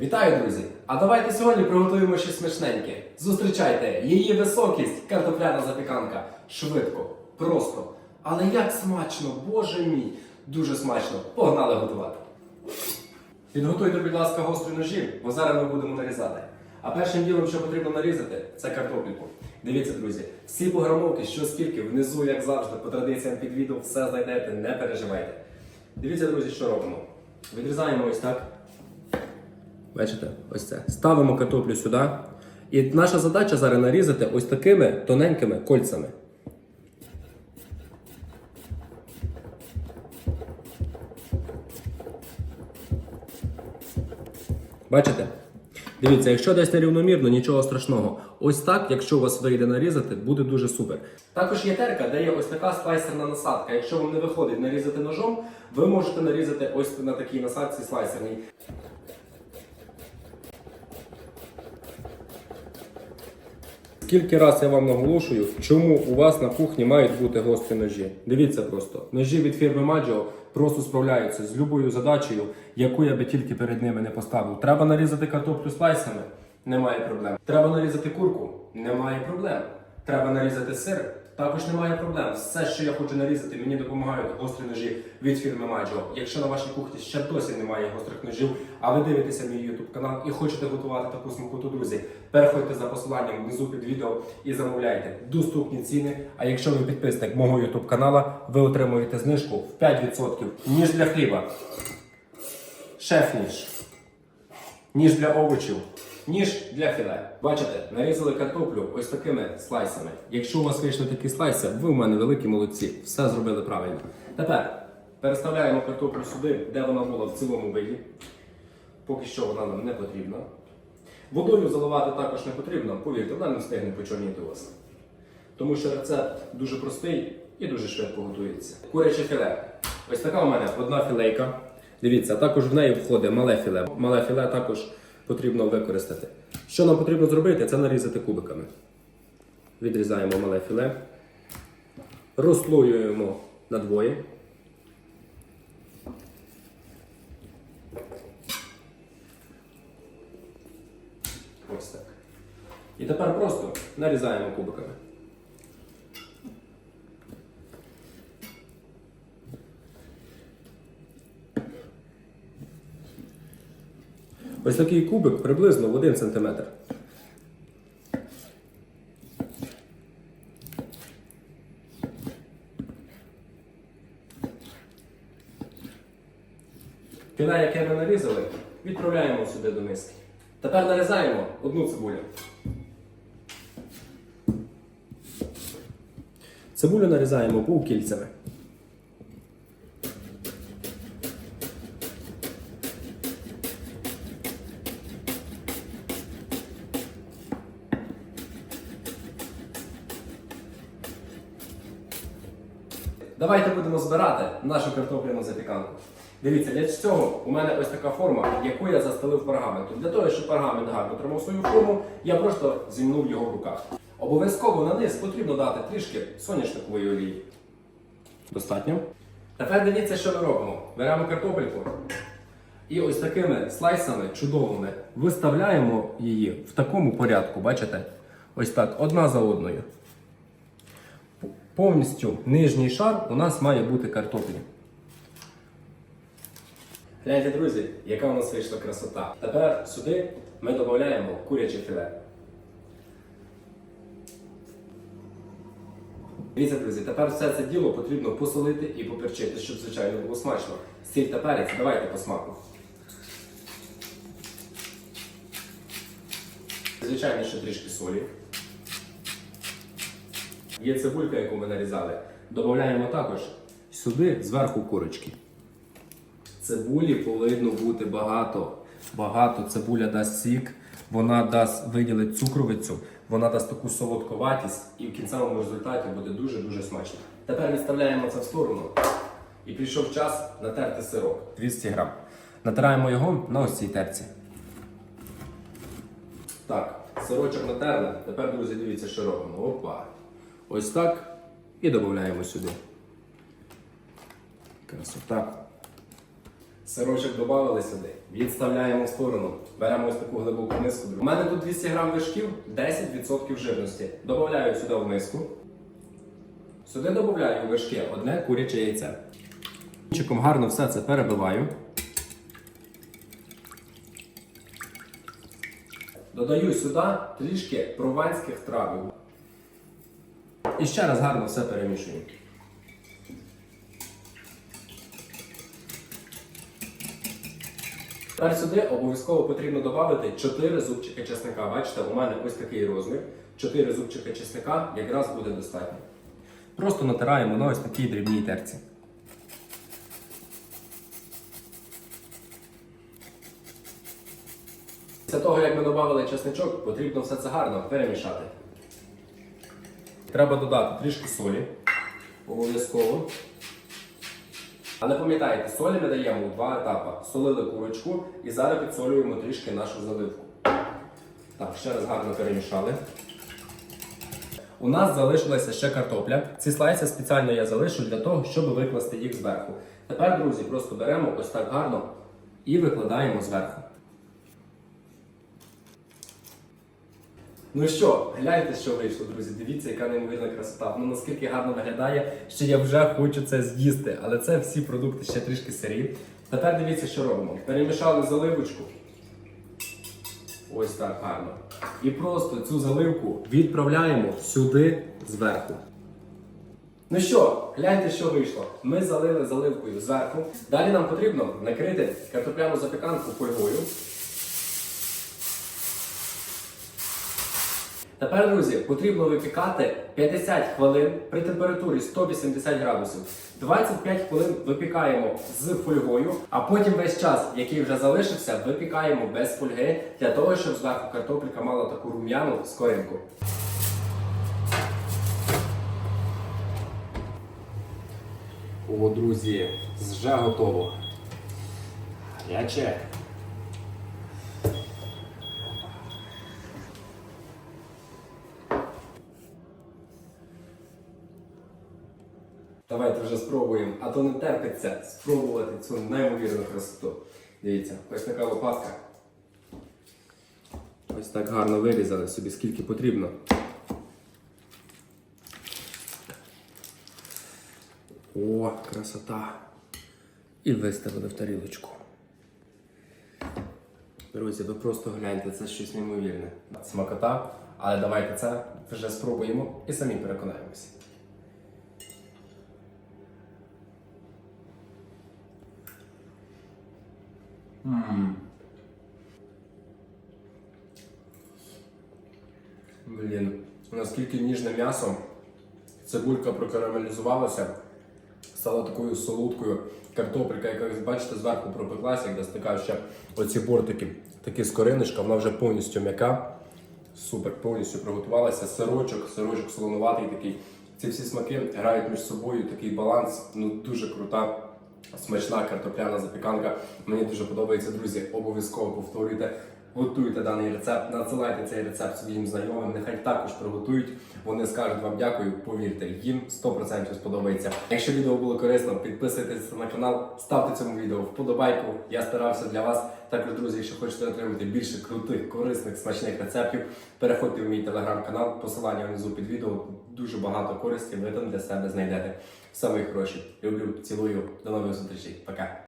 Вітаю, друзі! А давайте сьогодні приготуємо щось смачненьке. Зустрічайте її високість, картопляна запіканка. Швидко, просто. Але як смачно, боже мій! Дуже смачно. Погнали готувати. Підготуйте, будь ласка, гострі ножі, бо зараз ми будемо нарізати. А першим ділом, що потрібно нарізати, це картопельку. Дивіться, друзі, всі пограмовки, що скільки, внизу, як завжди, по традиціям під відео, все знайдете, не переживайте. Дивіться, друзі, що робимо. Відрізаємо ось так. Бачите, ось це. Ставимо картоплю сюди. І наша задача зараз нарізати ось такими тоненькими кольцями. Бачите? Дивіться, якщо десь нерівномірно, нічого страшного. Ось так, якщо у вас вийде нарізати, буде дуже супер. Також є терка, де є ось така слайсерна насадка. Якщо вам не виходить нарізати ножом, ви можете нарізати ось на такій насадці слайсерній. Скільки раз я вам наголошую, чому у вас на кухні мають бути гострі ножі. Дивіться просто, ножі від фірми Maggio просто справляються з любою задачею, яку я би тільки перед ними не поставив. Треба нарізати картоплю слайсами, немає проблем. Треба нарізати курку, немає проблем. Треба нарізати сир, також немає проблем. Все, що я хочу нарізати, мені допомагають гострі ножі від фірми Maggio. Якщо на вашій кухні ще досі немає гострих ножів, а ви дивитеся мій YouTube канал і хочете готувати таку смакоту, друзі, переходьте за посиланням внизу під відео і замовляйте доступні ціни. А якщо ви підписник мого YouTube канала, ви отримуєте знижку в 5% ніж для хліба, шеф-ніж, ніж для овочів. Ніж для філе. Бачите, нарізали картоплю ось такими слайсами. Якщо у вас вийшли такі слайси, ви в мене великі молодці. Все зробили правильно. Тепер переставляємо картоплю сюди, де вона була в цілому виді. Поки що вона нам не потрібна. Водою заливати також не потрібно, повірте, вона не встигне почорніти вас. Тому що рецепт дуже простий і дуже швидко готується. Куряче філе. Ось така у мене одна філейка. Дивіться, також в неї входить мале філе. Мале філе також потрібно використати. Що нам потрібно зробити, це нарізати кубиками. Відрізаємо мале філе, розслоюємо на двоє. Ось так. І тепер просто нарізаємо кубиками. Такий кубик приблизно в 1 см. Філе, яке ми нарізали, відправляємо сюди до миски. Тепер нарізаємо одну цибулю. Цибулю нарізаємо півкільцями. Давайте будемо збирати нашу картопляну запіканку. Дивіться, для цього у мене ось така форма, яку я застелив пергаментом. Для того, щоб пергамент гарно тримав свою форму, я просто зімнув його в руках. Обов'язково на низ потрібно дати трішки соняшникової олії. Достатньо. Тепер дивіться, що ми робимо. Беремо картопельку і ось такими слайсами чудовими виставляємо її в такому порядку, бачите? Ось так, одна за одною. Повністю нижній шар у нас має бути картоплі. Гляньте, друзі, яка у нас вийшла красота. Тепер сюди ми додаємо куряче філе. Дивіться, друзі, тепер все це діло потрібно посолити і поперчити, щоб, звичайно, було смачно. Сіль та перець давайте по смаку. Звичайно, ще трішки солі. Є цибулька, яку ми нарізали. Додаємо також сюди зверху курочки. Цибулі повинно бути багато. Багато цибуля дасть сік, вона дасть виділить цукровицю, вона дасть таку солодковатість і в кінцевому результаті буде дуже-дуже смачно. Тепер відставляємо це в сторону. І прийшов час натерти сирок 200 грам. Натираємо його на ось цій терці. Так, сирочок натерли. Тепер, друзі, дивіться, що робимо. Опа. Ось так. І додаємо сюди. Красота. Сирочок додали сюди, відставляємо в сторону. Беремо ось таку глибоку миску. У мене тут 200 грам вершків, 10% жирності. Добавляю сюди в миску. Сюди додаю вершки одне куряче яйце. Вінчиком гарно все це перебиваю. Додаю сюди трішки прованських травів. І ще раз гарно все перемішую. Тепер сюди обов'язково потрібно додати 4 зубчики чесника. Бачите, у мене ось такий розмір. 4 зубчики чесника якраз буде достатньо. Просто натираємо на ось такій дрібній терці. Після того, як ми додали чесничок, потрібно все це гарно перемішати. Треба додати трішки солі. Обов'язково. Але пам'ятайте, солі ми даємо два етапи. Солили курочку і зараз підсолюємо трішки нашу заливку. Так, ще раз гарно перемішали. У нас залишилася ще картопля. Ці слайси спеціально я залишу для того, щоб викласти їх зверху. Тепер, друзі, просто беремо ось так гарно і викладаємо зверху. Ну що, гляньте, що вийшло, друзі. Дивіться, яка неймовірна красота. Ну наскільки гарно виглядає, що я вже хочу це з'їсти. Але це всі продукти ще трішки сирі. Тепер дивіться, що робимо. Перемішали заливочку. Ось так гарно. І просто цю заливку відправляємо сюди зверху. Ну що, гляньте, що вийшло. Ми залили заливкою зверху. Далі нам потрібно накрити картопляну запіканку фольгою. Тепер, друзі, потрібно випікати 50 хвилин при температурі 180 градусів. 25 хвилин випікаємо з фольгою, а потім весь час, який вже залишився, випікаємо без фольги для того, щоб зверху картопелька мала таку рум'яну скоринку. О, друзі, вже готово. Гаряче. Давайте вже спробуємо, а то не терпиться спробувати цю неймовірну красоту. Дивіться, ось така лопатка. Ось так гарно вирізали собі, скільки потрібно. О, красота. І виставили в тарілочку. Друзі, ви просто гляньте, це щось неймовірне. Смакота, але давайте це вже спробуємо і самі переконаємося. Блін, наскільки ніжне м'ясо, цибулька прокарамелізувалася, стала такою солодкою. Картопелька, яка, як бачите, зверху пропеклася, як десь ще оці бортики, такі скориночка, вона вже повністю м'яка. Супер, повністю приготувалася. Сирочок, сирочок солонуватий такий. Ці всі смаки грають між собою такий баланс. Ну дуже крута, смачна картопляна запіканка. Мені дуже подобається, друзі. Обов'язково повторюйте. Готуйте даний рецепт, надсилайте цей рецепт своїм знайомим, нехай також приготують. Вони скажуть вам дякую, повірте, їм 100% сподобається. Якщо відео було корисно, підписуйтесь на канал, ставте цьому відео вподобайку. Я старався для вас. Також, друзі, якщо хочете отримати більше крутих, корисних, смачних рецептів, переходьте в мій телеграм-канал, посилання внизу під відео. Дуже багато користі ви там для себе знайдете. Мої хороші. Люблю, цілую, до нових зустрічей. Пока.